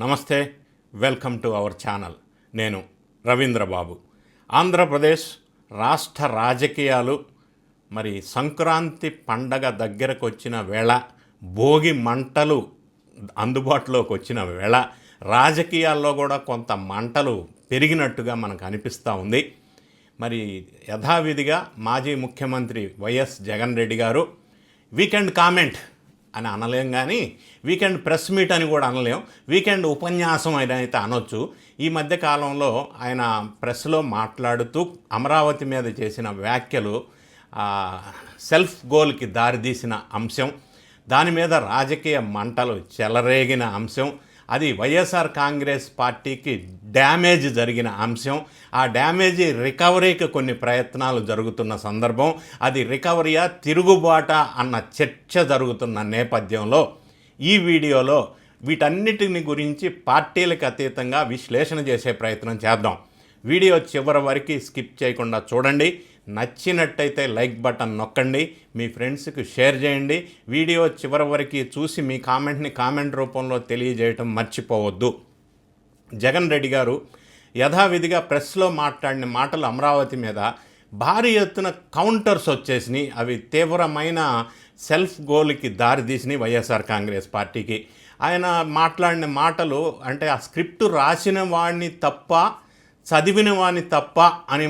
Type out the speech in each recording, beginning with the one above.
నమస్తే welcome to our channel. నేను రవీంద్రబాబు. ఆంధ్రప్రదేశ్ రాష్ట్ర రాజకీయాలు మరి సంక్రాంతి పండగ దగ్గరకు వచ్చిన వేళ భోగి మంటలు అందుబాటులోకి వచ్చిన వేళ రాజకీయాల్లో కూడా కొంత మంటలు పెరిగినట్టుగా మనకు అనిపిస్తూ ఉంది. మరి యథావిధిగా మాజీ ముఖ్యమంత్రి వైఎస్ జగన్ రెడ్డి గారు వీకెండ్ కామెంట్ అని అనలేం కానీ వీకెండ్ ప్రెస్ మీట్ అని కూడా అనలేం. వీకెండ్ ఉపన్యాసం అని అయితే అనొచ్చు. ఈ మధ్య కాలంలో ఆయన ప్రెస్లో మాట్లాడుతూ అమరావతి మీద చేసిన వ్యాఖ్యలు సెల్ఫ్ గోల్కి దారితీసిన అంశం దాని మీద రాజకీయ మంటలు చెలరేగిన అంశం అది వైఎస్ఆర్ కాంగ్రెస్ పార్టీకి డ్యామేజ్ జరిగిన అంశం. ఆ డ్యామేజీ రికవరీకి కొన్ని ప్రయత్నాలు జరుగుతున్న సందర్భం. అది రికవరీయా తిరుగుబాట అన్న చర్చ జరుగుతున్న నేపథ్యంలో ఈ వీడియోలో వీటన్నిటిని గురించి పార్టీలకు అతీతంగా విశ్లేషణ చేసే ప్రయత్నం చేద్దాం. వీడియో చివరి వరకు స్కిప్ చేయకుండా చూడండి. నచ్చినట్టయితే లైక్ బటన్ నొక్కండి మీ ఫ్రెండ్స్కి షేర్ చేయండి. వీడియో చివరి వరకు చూసి మీ కామెంట్ని కామెంట్ రూపంలో తెలియజేయటం మర్చిపోవద్దు. జగన్ రెడ్డి గారు యథావిధిగా ప్రెస్లో మాట్లాడిన మాటలు అమరావతి మీద భారీ ఎత్తున కౌంటర్స్ వచ్చేసినాయి. అవి తీవ్రమైన సెల్ఫ్ గోల్కి దారితీసినాయి వైఎస్ఆర్ కాంగ్రెస్ పార్టీకి. ఆయన మాట్లాడిన మాటలు అంటే ఆ స్క్రిప్ట్ రాసిన వాడిని తప్ప చదివిన వాడిని తప్ప అని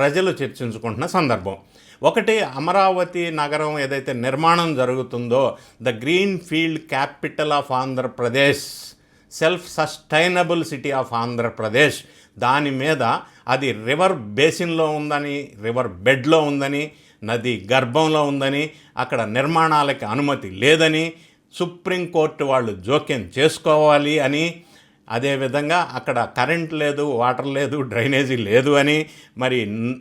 ప్రజలు చర్చించుకుంటున్న సందర్భం. ఒకటి అమరావతి నగరం ఏదైతే నిర్మాణం జరుగుతుందో the green field capital of Andhra Pradesh self sustainable city of Andhra Pradesh. దాని మీద అది రివర్ బేసిన్లో ఉందని రివర్ బెడ్లో ఉందని నది గర్భంలో ఉందని అక్కడ నిర్మాణాలకి అనుమతి లేదని సుప్రీంకోర్టు వాళ్ళు జోక్యం చేసుకోవాలి అని అదేవిధంగా అక్కడ కరెంట్ లేదు వాటర్ లేదు డ్రైనేజీ లేదు అని మరి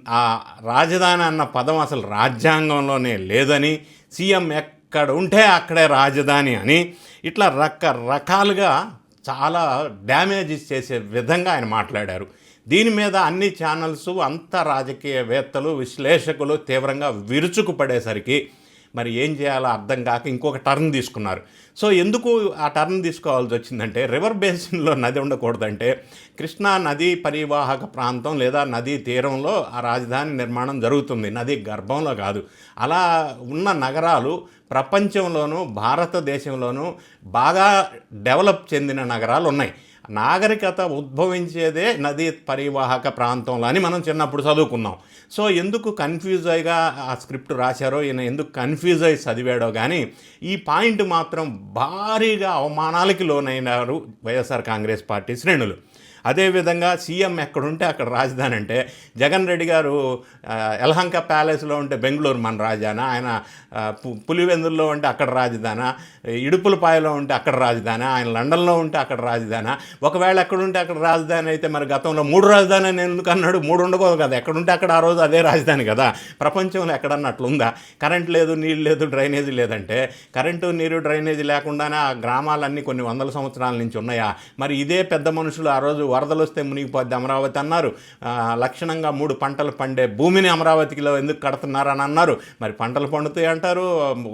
ఆ రాజధాని అన్న పదం అసలు రాజ్యాంగంలోనే లేదని సీఎం ఎక్కడ ఉంటే అక్కడే రాజధాని అని ఇట్లా రకరకాలుగా చాలా డ్యామేజెస్ చేసే విధంగా ఆయన మాట్లాడారు. దీని మీద అన్ని ఛానల్స్ అంత రాజకీయవేత్తలు విశ్లేషకులు తీవ్రంగా విరుచుకుపడేసరికి మరి ఏం చేయాలో అర్థం కాక ఇంకొక టర్న్ తీసుకున్నారు. సో ఎందుకు ఆ టర్న్ తీసుకోవాల్సి వచ్చిందంటే రివర్ బేసిన్లో నది ఉండకూడదంటే కృష్ణా నదీ పరివాహక ప్రాంతం లేదా నదీ తీరంలో ఆ రాజధాని నిర్మాణం జరుగుతుంది. నది గర్భంలో కాదు. అలా ఉన్న నగరాలు ప్రపంచంలోనూ భారతదేశంలోనూ బాగా డెవలప్ చెందిన నగరాలు ఉన్నాయి. నాగరికత ఉద్భవించేదే నదీ పరివాహక ప్రాంతంలో అని మనం చిన్నప్పుడు చదువుకున్నాం. సో ఎందుకు కన్ఫ్యూజ్ అయ్యిగా ఆ స్క్రిప్ట్ రాశారో ఈయన ఎందుకు కన్ఫ్యూజ్ అయ్యి చదివాడో కానీ ఈ పాయింట్ మాత్రం భారీగా అవమానాలకి లోనైనారు వైఎస్ఆర్ కాంగ్రెస్ పార్టీ శ్రేణులు. అదేవిధంగా సీఎం ఎక్కడుంటే అక్కడ రాజధాని అంటే జగన్ రెడ్డి గారు ఎలహంక ప్యాలెస్లో ఉంటే బెంగళూరు మన రాజధాని ఆయన పు- పులివెందుల్లో ఉంటే అక్కడ రాజధాని ఇడుపులపాయలో ఉంటే అక్కడ రాజధాని ఆయన లండన్లో ఉంటే అక్కడ రాజధాని. ఒకవేళ ఎక్కడుంటే అక్కడ రాజధాని అయితే మరి గతంలో మూడు రాజధాని అని ఎందుకు అన్నాడు? మూడు ఉండకూడదు కదా. ఎక్కడుంటే అక్కడ ఆ రోజు అదే రాజధాని కదా. ప్రపంచంలో ఎక్కడన్నట్లుందా కరెంట్ లేదు నీళ్ళు లేదు డ్రైనేజీ లేదంటే కరెంటు నీరు డ్రైనేజీ లేకుండానే ఆ గ్రామాలన్నీ కొన్ని వందల సంవత్సరాల నుంచి ఉన్నాయా? మరి ఇదే పెద్ద మనుషులు ఆ రోజు వరదలు వస్తే మునిగిపోద్ది అమరావతి అన్నారు. లక్షణంగా మూడు పంటలు పండే భూమిని అమరావతిలో ఎందుకు కడుతున్నారు అని అన్నారు. మరి పంటలు పండుతాయి అంటారు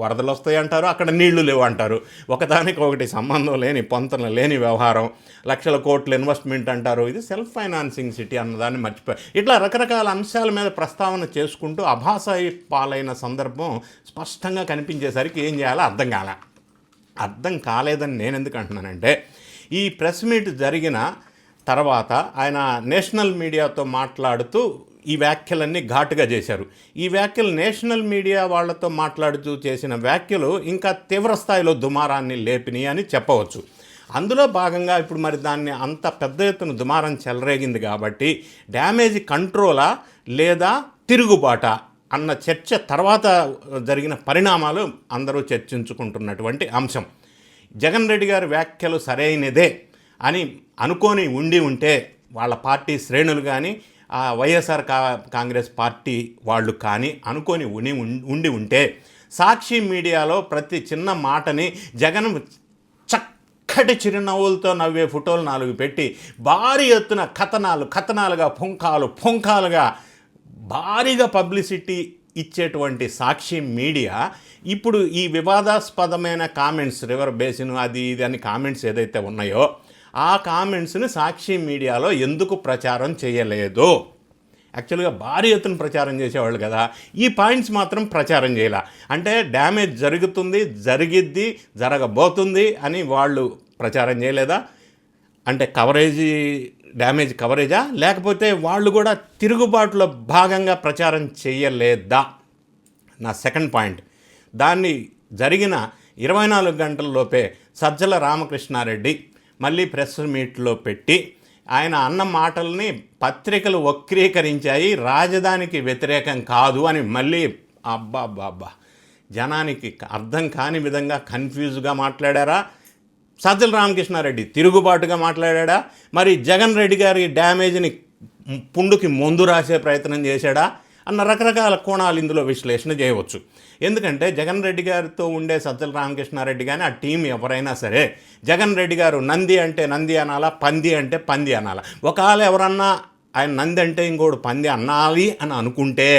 వరదలు వస్తాయి అంటారు అక్కడ నీళ్ళు లేవు అంటారు. ఒకదానికి ఒకటి సంబంధం లేని పొంతన లేని వ్యవహారం. లక్షల కోట్ల ఇన్వెస్ట్మెంట్ అంటారు. ఇది సెల్ఫ్ ఫైనాన్సింగ్ సిటీ అన్నదాన్ని మర్చిపోయి ఇట్లా రకరకాల అంశాల మీద ప్రస్తావన చేసుకుంటూ అభాసాయి పాలైన సందర్భం స్పష్టంగా కనిపించేసరికి ఏం చేయాలో అర్థం కాలే. అర్థం కాలేదని నేను ఎందుకు అంటున్నానంటే ఈ ప్రెస్ మీట్ జరిగిన తర్వాత ఆయన నేషనల్ మీడియాతో మాట్లాడుతూ ఈ వ్యాఖ్యలన్నీ ఘాటుగా చేశారు. ఈ వ్యాఖ్యలు నేషనల్ మీడియా వాళ్ళతో మాట్లాడుతూ చేసిన వ్యాఖ్యలు ఇంకా తీవ్ర స్థాయిలో దుమారాన్ని లేపినాయి అని చెప్పవచ్చు. అందులో భాగంగా ఇప్పుడు మరి దాన్ని అంత పెద్ద ఎత్తున దుమారం చెలరేగింది కాబట్టి డ్యామేజ్ కంట్రోలా లేదా తిరుగుబాట అన్న చర్చ తర్వాత జరిగిన పరిణామాలు అందరూ చర్చించుకుంటున్నటువంటి అంశం. జగన్ రెడ్డి గారి వ్యాఖ్యలు సరైనదే అని అనుకొని ఉండి ఉంటే వాళ్ళ పార్టీ శ్రేణులు కానీ వైఎస్ఆర్ కా కాంగ్రెస్ పార్టీ వాళ్ళు కానీ అనుకొని ఉని ఉండి ఉంటే సాక్షి మీడియాలో ప్రతి చిన్న మాటని జగన్ చక్కటి చిరునవ్వులతో నవ్వే ఫోటోలు నాలుగు పెట్టి భారీ ఎత్తున కథనాలు కథనాలుగా పుంకాలు పుంకాలుగా భారీగా పబ్లిసిటీ ఇచ్చేటువంటి సాక్షి మీడియా ఇప్పుడు ఈ వివాదాస్పదమైన కామెంట్స్ రివర్ బేసిన్ అది ఇది అని కామెంట్స్ ఏదైతే ఉన్నాయో ఆ కామెంట్స్ని సాక్షి మీడియాలో ఎందుకు ప్రచారం చేయలేదు? యాక్చువల్గా భారీ ఎత్తున ప్రచారం చేసేవాళ్ళు కదా. ఈ పాయింట్స్ మాత్రం ప్రచారం చేయాల. అంటే డ్యామేజ్ జరుగుతుంది జరిగిద్ది జరగబోతుంది అని వాళ్ళు ప్రచారం చేయలేదా? అంటే కవరేజీ డ్యామేజ్ కవరేజా? లేకపోతే వాళ్ళు కూడా తిరుగుబాటులో భాగంగా ప్రచారం చేయలేదా? నా సెకండ్ పాయింట్. దాన్ని జరిగిన ఇరవై నాలుగు గంటల్లోపే సజ్జల రామకృష్ణారెడ్డి మళ్ళీ ప్రెస్ మీట్లో పెట్టి ఆయన అన్న మాటల్ని పత్రికలు వక్రీకరించాయి రాజధానికి వ్యతిరేకం కాదు అని మళ్ళీ అబ్బా అబ్బా జనానికి అర్థం కాని విధంగా కన్ఫ్యూజ్గా మాట్లాడారా? సజ్జల రామకృష్ణారెడ్డి తిరుగుబాటుగా మాట్లాడా మరి జగన్ రెడ్డి గారి డ్యామేజ్ని పుండుకి మందు రాసే ప్రయత్నం చేశాడా? అన్న రకరకాల కోణాలు ఇందులో విశ్లేషణ చేయవచ్చు. ఎందుకంటే జగన్ రెడ్డి గారితో ఉండే సజ్జల రామకృష్ణారెడ్డి కానీ ఆ టీం ఎవరైనా సరే జగన్ రెడ్డి గారు నంది అంటే నంది అనాలా పంది అంటే పంది అనాలా? ఒకవేళ ఎవరన్నా ఆయన నంది అంటే ఇంకోటి పంది అనాలి అని అనుకుంటే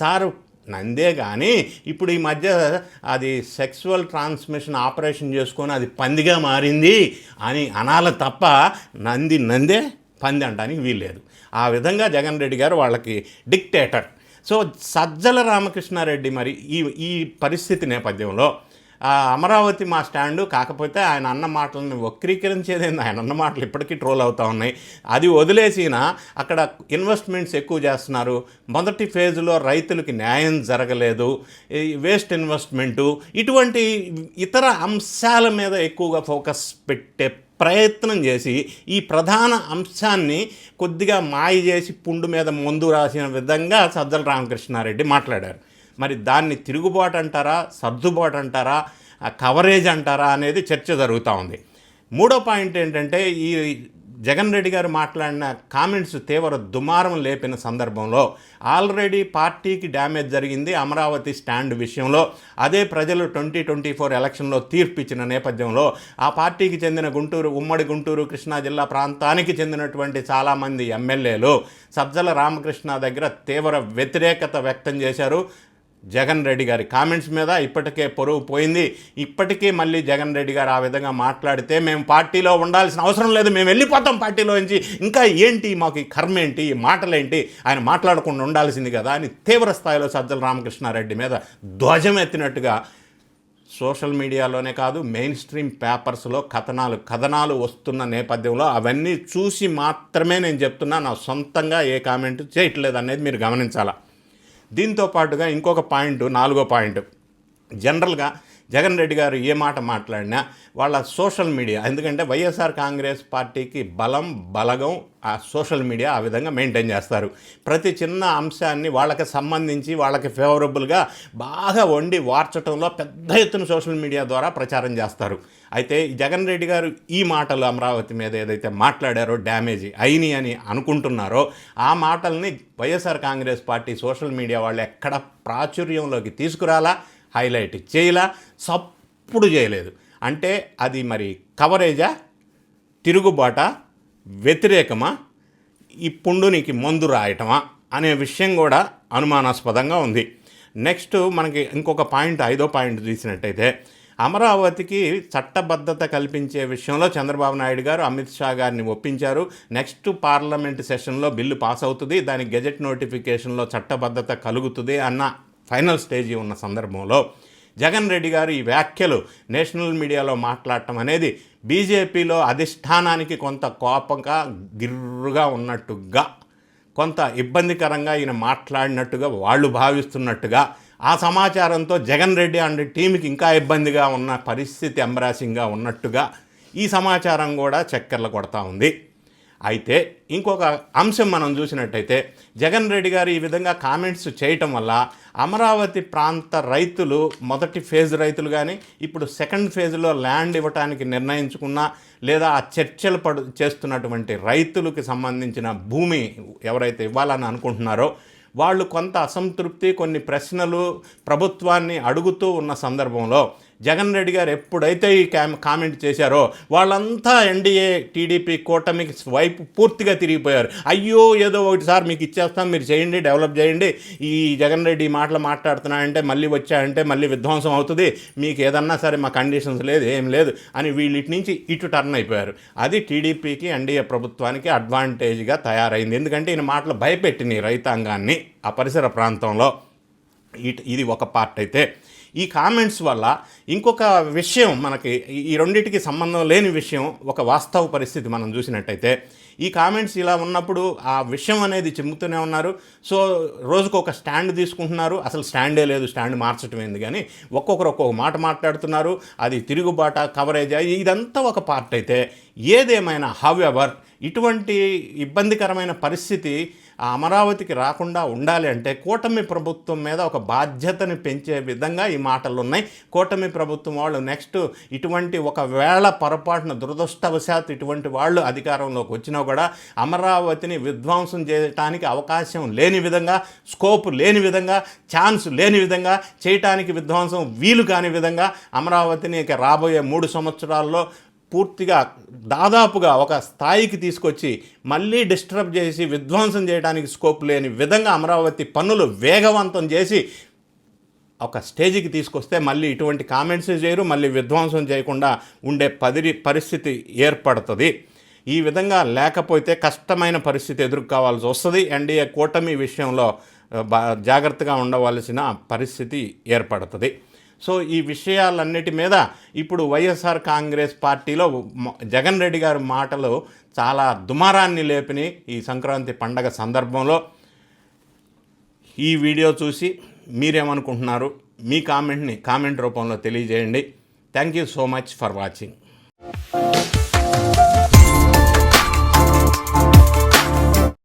సారు నందే కానీ ఇప్పుడు ఈ మధ్య అది సెక్సువల్ ట్రాన్స్మిషన్ ఆపరేషన్ చేసుకొని అది పందిగా మారింది అని అనాల తప్ప నంది నందే పంది అంటానికి వీల్లేదు. ఆ విధంగా జగన్ రెడ్డి గారు వాళ్ళకి డిక్టేటర్ సో సజ్జల రామకృష్ణారెడ్డి మరి ఈ ఈ పరిస్థితి నేపథ్యంలో అమరావతి మా స్టాండు కాకపోతే ఆయన అన్న మాటలను వక్రీకరించేదేంది? ఆయన అన్న మాటలు ఇప్పటికీ ట్రోల్ అవుతూ ఉన్నాయి. అది వదిలేసిన అక్కడ ఇన్వెస్ట్మెంట్స్ ఎక్కువ చేస్తున్నారు. మొదటి ఫేజ్లో రైతులకి న్యాయం జరగలేదు. వేస్ట్ ఇన్వెస్ట్మెంటు ఇటువంటి ఇతర అంశాల మీద ఎక్కువగా ఫోకస్ పెట్టే ప్రయత్నం చేసి ఈ ప్రధాన అంశాన్ని కొద్దిగా మాయ చేసి పుండు మీద ముందు రాసిన విధంగా సజ్జల రామకృష్ణారెడ్డి మాట్లాడారు. మరి దాన్ని తిరుగుబాటు అంటారా సర్దుబాటు అంటారా ఆ కవరేజ్ అంటారా అనేది చర్చ జరుగుతూ ఉంది. మూడో పాయింట్ ఏంటంటే ఈ జగన్ రెడ్డి గారు మాట్లాడిన కామెంట్స్ తీవ్ర దుమారం లేపిన సందర్భంలో ఆల్రెడీ పార్టీకి డ్యామేజ్ జరిగింది అమరావతి స్టాండ్ విషయంలో. అదే ప్రజలు ట్వంటీ ట్వంటీ ఫోర్ ఎలక్షన్లో తీర్పిచ్చిన నేపథ్యంలో ఆ పార్టీకి చెందిన గుంటూరు ఉమ్మడి గుంటూరు కృష్ణా జిల్లా ప్రాంతానికి చెందినటువంటి చాలామంది ఎమ్మెల్యేలు సజ్జల రామకృష్ణ దగ్గర తీవ్ర వ్యతిరేకత వ్యక్తం చేశారు. జగన్ రెడ్డి గారి కామెంట్స్ మీద ఇప్పటికే పొరుగు పోయింది. ఇప్పటికీ మళ్ళీ జగన్ రెడ్డి గారు ఆ విధంగా మాట్లాడితే మేము పార్టీలో ఉండాల్సిన అవసరం లేదు మేము వెళ్ళిపోతాం పార్టీలో నుంచి. ఇంకా ఏంటి మాకు ఈ కర్మ ఏంటి ఈ మాటలేంటి? ఆయన మాట్లాడకుండా ఉండాల్సింది కదా అని తీవ్ర స్థాయిలో సజ్జల రామకృష్ణారెడ్డి మీద ధ్వజం ఎత్తినట్టుగా సోషల్ మీడియాలోనే కాదు మెయిన్ స్ట్రీమ్ పేపర్స్లో కథనాలు కథనాలు వస్తున్న నేపథ్యంలో అవన్నీ చూసి మాత్రమే నేను చెప్తున్నా నా సొంతంగా ఏ కామెంట్ చేయట్లేదు అనేది మీరు గమనించాలా? దీంతో పాటుగా ఇంకొక పాయింట్ నాలుగో పాయింట్. జనరల్గా జగన్ రెడ్డి గారు ఏ మాట మాట్లాడినా వాళ్ళ సోషల్ మీడియా ఎందుకంటే వైఎస్ఆర్ కాంగ్రెస్ పార్టీకి బలం బలగం ఆ సోషల్ మీడియా ఆ విధంగా మెయింటైన్ చేస్తారు. ప్రతి చిన్న అంశాన్ని వాళ్ళకి సంబంధించి వాళ్ళకి ఫేవరబుల్గా బాగా వండి వార్చడంలో పెద్ద ఎత్తున సోషల్ మీడియా ద్వారా ప్రచారం చేస్తారు. అయితే జగన్ రెడ్డి గారు ఈ మాటలు అమరావతి మీద ఏదైతే మాట్లాడారో డ్యామేజ్ అయినాయి అని అనుకుంటున్నారో ఆ మాటల్ని YSR Congress party social media వాళ్ళు ఎక్కడ ప్రాచుర్యంలోకి తీసుకురాలా? హైలైట్ చేయలా సప్పుడు చేయలేదు. అంటే అది మరి కవరేజా తిరుగుబాట వ్యతిరేకమా? ఈ పుండునికి మందు రాయటమా? అనే విషయం కూడా అనుమానాస్పదంగా ఉంది. నెక్స్ట్ మనకి ఇంకొక పాయింట్ ఐదో పాయింట్ చూసినట్టయితే అమరావతికి చట్టబద్ధత కల్పించే విషయంలో చంద్రబాబు నాయుడు గారు అమిత్ షా గారిని ఒప్పించారు. నెక్స్ట్ పార్లమెంట్ సెషన్లో బిల్లు పాస్ అవుతుంది. దాని గెజెట్ నోటిఫికేషన్లో చట్టబద్ధత కలుగుతుంది అన్న ఫైనల్ స్టేజీ ఉన్న సందర్భంలో జగన్ రెడ్డి గారు ఈ వ్యాఖ్యలు నేషనల్ మీడియాలో మాట్లాడటం అనేది బీజేపీలో అధిష్టానానికి కొంత కోపంగా గిర్రుగా ఉన్నట్టుగా కొంత ఇబ్బందికరంగా ఈయన మాట్లాడినట్టుగా వాళ్ళు భావిస్తున్నట్టుగా ఆ సమాచారంతో జగన్ రెడ్డి అండ్ టీంకి ఇంకా ఇబ్బందిగా ఉన్న పరిస్థితి ఎంబరాసింగ్గా ఉన్నట్టుగా ఈ సమాచారం కూడా చక్కెర్లు కొడతా ఉంది. అయితే ఇంకొక అంశం మనం చూసినట్టయితే జగన్ రెడ్డి గారు ఈ విధంగా కామెంట్స్ చేయటం వల్ల అమరావతి ప్రాంత రైతులు మొదటి ఫేజ్ రైతులు కానీ ఇప్పుడు సెకండ్ ఫేజ్లో ల్యాండ్ ఇవ్వటానికి నిర్ణయించుకున్న లేదా ఆ చర్చలు పడు చేస్తున్నటువంటి రైతులకు సంబంధించిన భూమి ఎవరైతే ఇవ్వాలని అనుకుంటున్నారో వాళ్ళు కొంత అసంతృప్తి కొన్ని ప్రశ్నలు ప్రభుత్వాన్ని అడుగుతూ ఉన్న సందర్భంలో జగన్ రెడ్డి గారు ఎప్పుడైతే ఈ కామెంట్ చేశారో వాళ్ళంతా ఎన్డీఏ టీడీపీ కూటమికి వైపు పూర్తిగా తిరిగిపోయారు. అయ్యో ఏదో ఒకటి సార్ మీకు ఇచ్చేస్తాం మీరు చేయండి డెవలప్ చేయండి. ఈ జగన్ రెడ్డి ఈ మాటలు మాట్లాడుతున్నాయంటే మళ్ళీ వచ్చాయంటే మళ్ళీ విధ్వంసం అవుతుంది. మీకు ఏదన్నా సరే మా కండిషన్స్ లేదు ఏం లేదు అని వీళ్ళిటి నుంచి ఇటు టర్న్ అయిపోయారు. అది టీడీపీకి ఎన్డీఏ ప్రభుత్వానికి అడ్వాంటేజ్గా తయారైంది. ఎందుకంటే ఈయన మాటలు భయపెట్టినాయి రైతాంగాన్ని ఆ పరిసర ప్రాంతంలో. ఇట్- ఇది ఒక పార్ట్ అయితే. ఈ కామెంట్స్ వల్ల ఇంకొక విషయం మనకి ఈ- రెండింటికి సంబంధం లేని విషయం ఒక వాస్తవ పరిస్థితి మనం చూసినట్టయితే ఈ కామెంట్స్ ఇలా ఉన్నప్పుడు ఆ విషయం అనేది చెబుతూనే ఉన్నారు. సో రోజుకు ఒక స్టాండ్ తీసుకుంటున్నారు. అసలు స్టాండే లేదు స్టాండ్ మార్చటం ఏంది కానీ ఒక్కొక్కరు ఒక్కొక్క మాట మాట్లాడుతున్నారు. అది తిరుగుబాట కవరేజ్ ఇదంతా ఒక పార్ట్ అయితే ఏదేమైనా హవ్ ఎవర్ ఇటువంటి ఇబ్బందికరమైన పరిస్థితి ఆ అమరావతికి రాకుండా ఉండాలి అంటే కూటమి ప్రభుత్వం మీద ఒక బాధ్యతని పెంచే విధంగా ఈ మాటలు ఉన్నాయి కూటమి ప్రభుత్వం వాళ్ళు నెక్స్ట్ ఇటువంటి ఒకవేళ పొరపాటున దురదృష్టవశాత్తు ఇటువంటి వాళ్ళు అధికారంలోకి వచ్చినా కూడా అమరావతిని విధ్వంసం చేయడానికి అవకాశం లేని విధంగా స్కోప్ లేని విధంగా ఛాన్స్ లేని విధంగా చేయటానికి విధ్వంసం వీలు కాని విధంగా అమరావతిని ఇక రాబోయే మూడు సంవత్సరాల్లో పూర్తిగా దాదాపుగా ఒక స్థాయికి తీసుకొచ్చి మళ్ళీ డిస్టర్బ్ చేసి విధ్వంసం చేయడానికి స్కోప్ లేని విధంగా అమరావతి పనులు వేగవంతం చేసి ఒక స్టేజ్కి తీసుకొస్తే మళ్ళీ ఇటువంటి కామెంట్స్ చేయరు మళ్ళీ విధ్వంసం చేయకుండా ఉండే పదిరి పరిస్థితి ఏర్పడుతుంది. ఈ విధంగా లేకపోతే కష్టమైన పరిస్థితి ఎదుర్కోవాల్సి వస్తుంది. ఎన్డీఏ కూటమి విషయంలో బా జాగ్రత్తగా ఉండవలసిన పరిస్థితి ఏర్పడుతుంది. సో ఈ విషయాలన్నిటి మీద ఇప్పుడు వైఎస్ఆర్ కాంగ్రెస్ పార్టీలో జగన్ రెడ్డి గారి మాటలు చాలా దుమారాన్ని లేపిని ఈ సంక్రాంతి పండగ సందర్భంలో. ఈ వీడియో చూసి మీరేమనుకుంటున్నారు? మీ కామెంట్ని కామెంట్ రూపంలో తెలియజేయండి. Thank you so much for watching